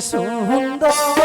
Sundari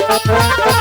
Música